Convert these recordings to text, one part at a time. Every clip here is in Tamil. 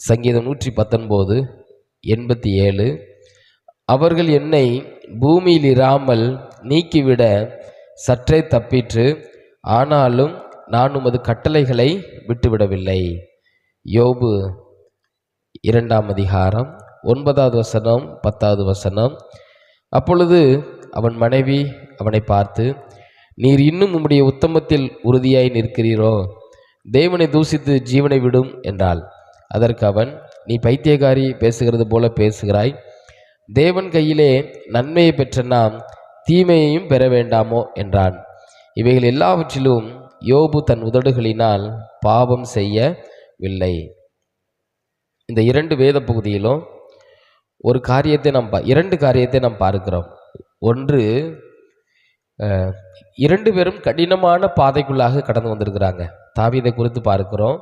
சங்கீதம் நூற்றி பத்தொன்பது எண்பத்தி ஏழு. அவர்கள் என்னை பூமியில் இராமல் நீக்கிவிட சற்றே தப்பிற்று ஆனாலும் நான் உமது கட்டளைகளை விட்டுவிடவில்லை. யோபு இரண்டாம் அதிகாரம் ஒன்பதாவது வசனம் பத்தாவது வசனம். அப்பொழுது அவன் மனைவி அவனை பார்த்து நீர் இன்னும் உம்முடைய உத்தமத்தில் உறுதியாய் நிற்கிறீரோ? தேவனை தூசித்து ஜீவனை விடும் என்றாள். அதற்கு அவன் நீ பைத்தியக்காரி பேசுகிறது போல பேசுகிறாய். தேவன் கையிலே நன்மையை பெற்ற நாம் தீமையையும் பெற வேண்டாமோ? என்றான். இவைகள் எல்லாவற்றிலும் யோபு தன் உதடுகளினால் பாவம் செய்யவில்லை. இந்த இரண்டு வேத பகுதியிலும் ஒரு காரியத்தை நாம் பா இரண்டு காரியத்தை நாம் பார்க்கிறோம். ஒன்று இரண்டு பேரும் கடினமான பாதைக்குள்ளாக கடந்து வந்திருக்கிறாங்க. தாவீதை குறித்து பார்க்கிறோம்.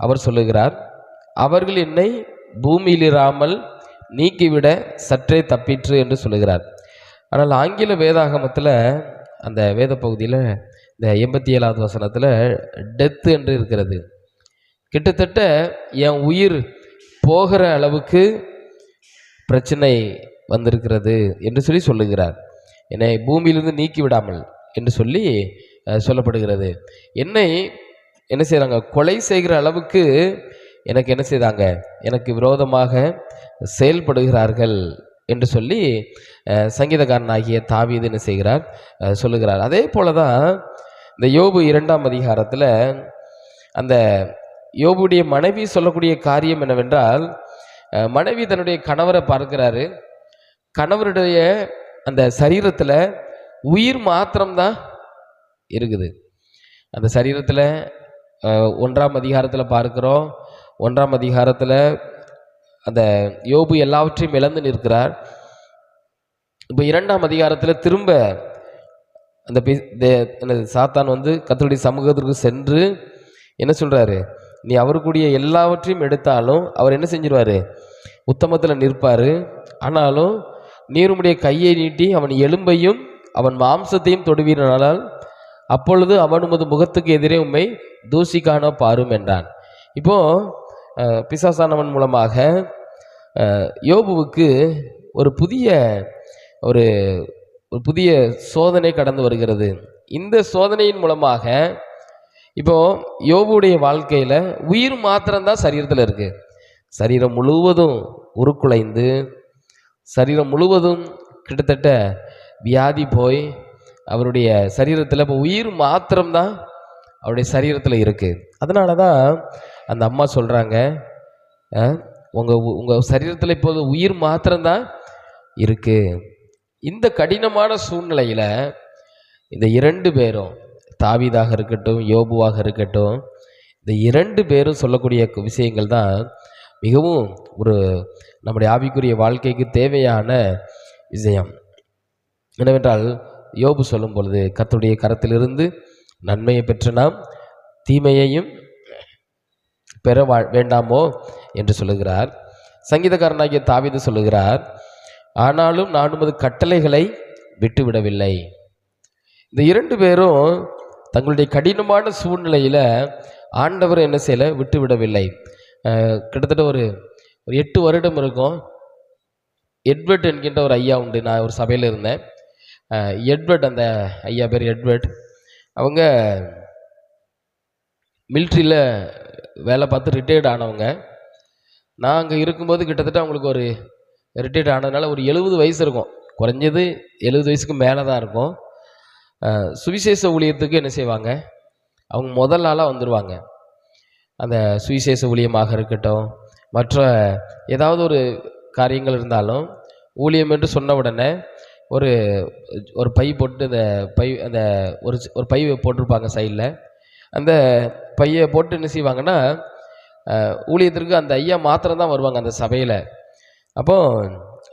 அவர் சொல்லுகிறார் அவர்கள் என்னை பூமியில் இராமல் நீக்கிவிட சற்றே தப்பிற்று என்று சொல்லுகிறார். ஆனால் ஆங்கில வேதாகமத்தில் அந்த வேத பகுதியில் இந்த எண்பத்தி ஏழாவது வசனத்தில் டெத்து என்று இருக்கிறது. கிட்டத்தட்ட என் உயிர் போகிற அளவுக்கு பிரச்சனை வந்திருக்கிறது என்று சொல்லி சொல்லுகிறார். என்னை பூமியிலிருந்து நீக்கி விடாமல் என்று சொல்லி சொல்லப்படுகிறது. என்னை என்ன செய்கிறாங்க கொலை செய்கிற அளவுக்கு எனக்கு என்ன செய்தாங்க? எனக்கு விரோதமாக செயல்படுகிறார்கள் என்று சொல்லி சங்கீதக்காரனாகிய தாவீது என்ன செய்கிறார்? சொல்லுகிறார். அதே போல தான் இந்த யோபு இரண்டாம் அதிகாரத்தில் அந்த யோபுடைய மனைவி சொல்லக்கூடிய காரியம் என்னவென்றால் மனைவி தன்னுடைய கணவரை பார்க்கிறாரு. கணவருடைய அந்த சரீரத்தில் உயிர் மாத்திரம்தான் இருக்குது. அந்த சரீரத்தில் ஒன்றாம் அதிகாரத்தில் பார்க்கிறோம். ஒன்றாம் அதிகாரத்தில் அந்த யோபு எல்லாவற்றையும் இழந்து நிற்கிறார். இப்போ இரண்டாம் அதிகாரத்தில் திரும்ப அந்த பி- தே- என்னது சாத்தான் வந்து கத்தருடைய சமூகத்திற்கு சென்று என்ன சொல்கிறாரு நீ அவருக்குரிய எல்லாவற்றையும் எடுத்தாலும் அவர் என்ன செஞ்சிருவார்? உத்தமத்தில் நிற்பார். ஆனாலும் நீருமுடைய கையை நீட்டி அவன் எலும்பையும் அவன் மாம்சத்தையும் தொடுவீரானால் அப்பொழுது அவன் உமது முகத்துக்கு எதிரே உண்மை தூசி காண பாரும் என்றான். இப்போது பிசாசானவன் மூலமாக யோபுவுக்கு ஒரு புதிய ஒரு ஒரு புதிய சோதனை கடந்து வருகிறது. இந்த சோதனையின் மூலமாக இப்போ யோபுடைய வாழ்க்கையில் உயிர் மாத்திரம்தான் சரீரத்தில் இருக்குது சரீரம் முழுவதும் உருக்குலைந்து சரீரம் முழுவதும் கிட்டத்தட்ட வியாதி போய் அவருடைய சரீரத்தில் இப்போ உயிர் மாத்திரம்தான் அவருடைய சரீரத்தில் இருக்குது அதனால தான் அந்த அம்மா சொல்கிறாங்க உங்கள் உங்கள் சரீரத்தில் இப்போது உயிர் மாத்திரம்தான் இருக்குது இந்த கடினமான சூழ்நிலையில் இந்த இரண்டு பேரும் தாவிதாக இருக்கட்டும் யோபுவாக இருக்கட்டும் இந்த இரண்டு பேரும் சொல்லக்கூடிய விஷயங்கள் தான் மிகவும் ஒரு நம்முடைய ஆவிக்குரிய வாழ்க்கைக்கு தேவையான விஷயம். என்னவென்றால் யோபு சொல்லும் பொழுது கத்துடைய கரத்திலிருந்து நன்மையை பெற்ற நாம் தீமையையும் பெற வா- வேண்டாமோ என்று சொல்லுகிறார். சங்கீதக்காரனாகிய தாவிது சொல்லுகிறார் ஆனாலும் நான் உமது கட்டளைகளை விட்டுவிடவில்லை. இந்த இரண்டு பேரும் தங்களுடைய கடினமான சூழ்நிலையில் ஆண்டவர் என்ன செய்யலை? விட்டு விடவில்லை கிட்டத்தட்ட ஒரு ஒரு எட்டு வருடம் இருக்கும். எட்வர்ட் என்கின்ற ஒரு ஐயா உண்டு. நான் ஒரு சபையில் இருந்தேன். எட்வர்ட் அந்த ஐயா பேர் எட்வர்ட். அவங்க மிலிட்ரியில் வேலை பார்த்து ரிட்டையர்ட் ஆனவங்க. நான் அங்கே இருக்கும்போது கிட்டத்தட்ட அவங்களுக்கு ஒரு ரிட்டையர்ட் ஆனதுனால ஒரு எழுபது வயசு இருக்கும். குறைஞ்சது எழுபது வயசுக்கு மேலே தான் இருக்கும் சுவிசேஷ ஊழியத்துக்கு என்ன செய்வாங்க? அவங்க முதல் நாளாக வந்துடுவாங்க அந்த சுவிசேஷ ஊழியமாக இருக்கட்டும் மற்ற ஏதாவது ஒரு காரியங்கள் இருந்தாலும் ஊழியம் என்று சொன்ன உடனே ஒரு ஒரு பை போட்டு அந்த பை அந்த ஒரு ஒரு பை போட்டிருப்பாங்க சைடில் அந்த பையை போட்டு என்ன செய்வாங்கன்னா ஊழியத்திற்கு அந்த ஐயா மாத்திரம் தான் வருவாங்க அந்த சபையில். அப்போ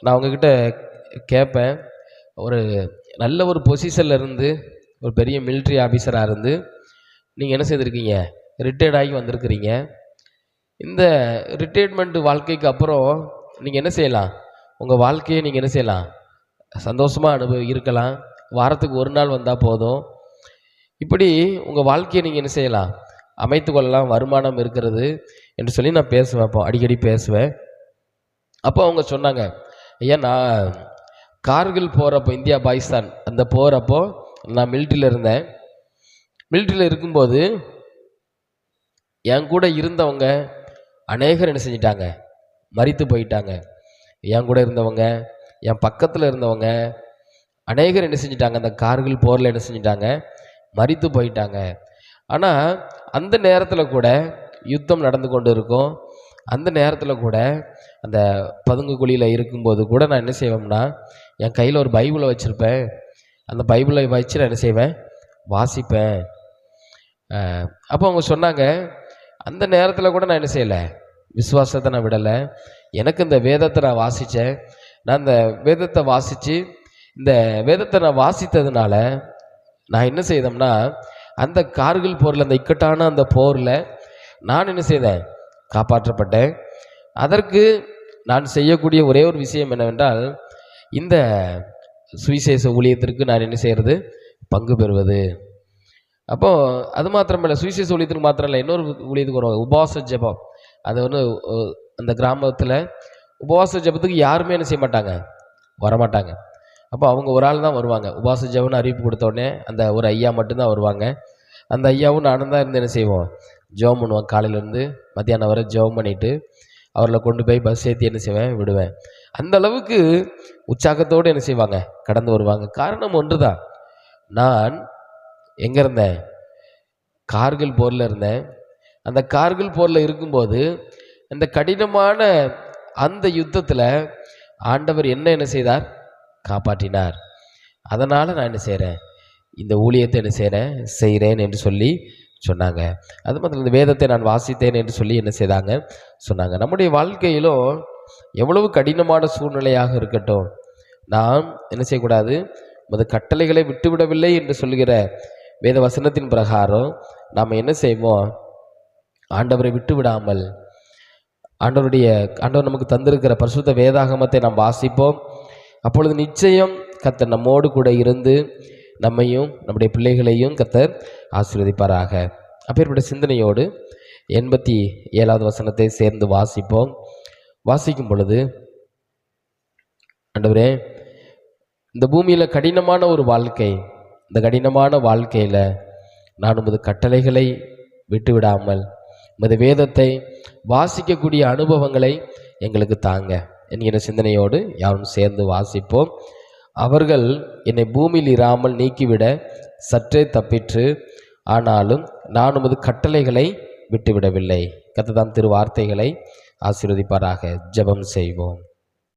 நான் அவங்கக்கிட்ட கேட்பேன் ஒரு நல்ல ஒரு பொசிஷனில் இருந்து ஒரு பெரிய மிலிட்ரி ஆஃபீஸராக இருந்து நீங்கள் என்ன செய்திருக்கீங்க? ரிட்டையர்ட் ஆகி வந்திருக்கிறீங்க. இந்த ரிட்டையர்மெண்ட் வாழ்க்கைக்கு அப்புறம் நீங்கள் என்ன செய்யலாம்? உங்கள் வாழ்க்கையை நீங்கள் என்ன செய்யலாம்? சந்தோஷமாக அனுபவி இருக்கலாம். வாரத்துக்கு ஒரு நாள் வந்தால் போதும். இப்படி உங்கள் வாழ்க்கையை நீங்கள் என்ன செய்யலாம்? அமைத்து கொள்ளலாம் வருமானம் இருக்கிறது என்று சொல்லி நான் பேசுவேன். அப்போ அடிக்கடி பேசுவேன். அப்போ அவங்க சொன்னாங்க ஐயா நான் கார்கில் போகிறப்போ இந்தியா பாகிஸ்தான் அந்த போகிறப்போ நான் மிலிட்ரியில் இருந்தேன். மிலிட்ரியில் இருக்கும்போது என் கூட இருந்தவங்க அநேகர் என்ன செஞ்சிட்டாங்க? மறித்து போயிட்டாங்க. என் கூட இருந்தவங்க என் பக்கத்தில் இருந்தவங்க அநேகர் என்ன செஞ்சிட்டாங்க? அந்த கார்கில் போரில் என்ன செஞ்சிட்டாங்க? மறித்து போயிட்டாங்க. ஆனால் அந்த நேரத்தில் கூட யுத்தம் நடந்து கொண்டு இருக்கும். அந்த நேரத்தில் கூட அந்த பதுங்கு குழியில் இருக்கும்போது கூட நான் என்ன செய்வேன்னா என் கையில் ஒரு பைபிளை வச்சுருப்பேன். அந்த பைபிளை வச்சு நான் என்ன செய்வேன்? வாசிப்பேன். அப்போ அவங்க சொன்னாங்க அந்த நேரத்தில் கூட நான் என்ன செய்யலை? விசுவாசத்தை நான் விடலை. எனக்கு இந்த வேதத்தை நான் வாசித்தேன் நான் இந்த வேதத்தை வாசித்து இந்த வேதத்தை நான் வாசித்ததுனால நான் என்ன செய்தோம்னா அந்த கார்கில் போரில் அந்த இக்கட்டான அந்த போரில் நான் என்ன செய்தேன்? காப்பாற்றப்பட்டேன். அதற்கு நான் செய்யக்கூடிய ஒரே ஒரு விஷயம் என்னவென்றால் இந்த சுவிசேஷ ஊழியத்திற்கு நான் என்ன செய்கிறது பங்கு பெறுவது. அப்போது அது மாத்திரமில்லை சுவிசேஷ ஊழியத்துக்கு மாத்திரம் இல்லை இன்னொரு ஊழியத்துக்கு வருவாங்க உபவாச ஜெபம். அது வந்து அந்த கிராமத்தில் உபவாச ஜெபத்துக்கு யாருமே என்ன செய்ய மாட்டாங்க? வரமாட்டாங்க. அப்போ அவங்க ஒரு ஆள் தான் வருவாங்க. உபாச ஜெபம்னு அறிவிப்பு கொடுத்தோடனே அந்த ஒரு ஐயா மட்டும்தான் வருவாங்க. அந்த ஐயாவும் நானும் தான் இருந்து என்ன செய்வோம்? ஜெபம் பண்ணுவோம். காலையிலேருந்து மத்தியானம் வரை ஜெபம் பண்ணிவிட்டு அவர்களை கொண்டு போய் பஸ் ஏற்றி என்ன செய்வேன்? விடுவேன். அந்த அளவுக்கு உற்சாகத்தோடு என்ன செய்வாங்க? கடந்து வருவாங்க. காரணம் ஒன்று தான் நான் எங்கே இருந்தேன்? கார்கில் போரில் இருந்தேன். அந்த கார்கில் போரில் இருக்கும்போது அந்த கடினமான அந்த யுத்தத்தில் ஆண்டவர் என்ன என்ன செய்தார்? காப்பாற்றினார். அதனால் நான் என்ன செய்கிறேன் இந்த ஊழியத்தை என்ன செய்கிறேன் செய்கிறேன் என்று சொல்லி சொன்னாங்க. அது மாத்திரம் இந்த வேதத்தை நான் வாசித்தேன் என்று சொல்லி என்ன செய்தாங்க? சொன்னாங்க. நம்முடைய வாழ்க்கையிலும் எவ்வளவு கடினமான சூழ்நிலையாக இருக்கட்டும் நாம் என்ன செய்யக்கூடாது? உமது கட்டளைகளை விட்டுவிடவில்லை என்று சொல்கிற வேத வசனத்தின் பிரகாரம் நாம் என்ன செய்வோம்? ஆண்டவரை விட்டு விடாமல் ஆண்டவருடைய ஆண்டவர் நமக்கு தந்திருக்கிற பரிசுத்த வேதாகமத்தை நாம் வாசிப்போம். அப்பொழுது நிச்சயம் கத்தர் நம்மோடு கூட இருந்து நம்மையும் நம்முடைய பிள்ளைகளையும் கத்தர் ஆசீர்வதிப்பாராக. அப்பேற்பட்ட சிந்தனையோடு எண்பத்தி ஏழாவது வசனத்தை சேர்ந்து வாசிப்போம். வாசிக்கும் பொழுது ஆண்டவரே இந்த பூமியில் கடினமான ஒரு வாழ்க்கை இந்த கடினமான வாழ்க்கையில் நான் உமது கட்டளைகளை விட்டுவிடாமல் உமது வேதத்தை வாசிக்கக்கூடிய அனுபவங்களை எங்களுக்கு தாங்க. என்கிற சிந்தனையோடு யாரும் சேர்ந்து வாசிப்போம். அவர்கள் என்னை பூமியில் இராமல் நீக்கிவிட சற்றே தப்பிற்று. ஆனாலும் நான் உமது கட்டளைகளை விட்டுவிடவில்லை. கத்ததாம் திரு வார்த்தைகளை ஆசீர்வதிப்பாராக. ஜெபம் செய்வோம்.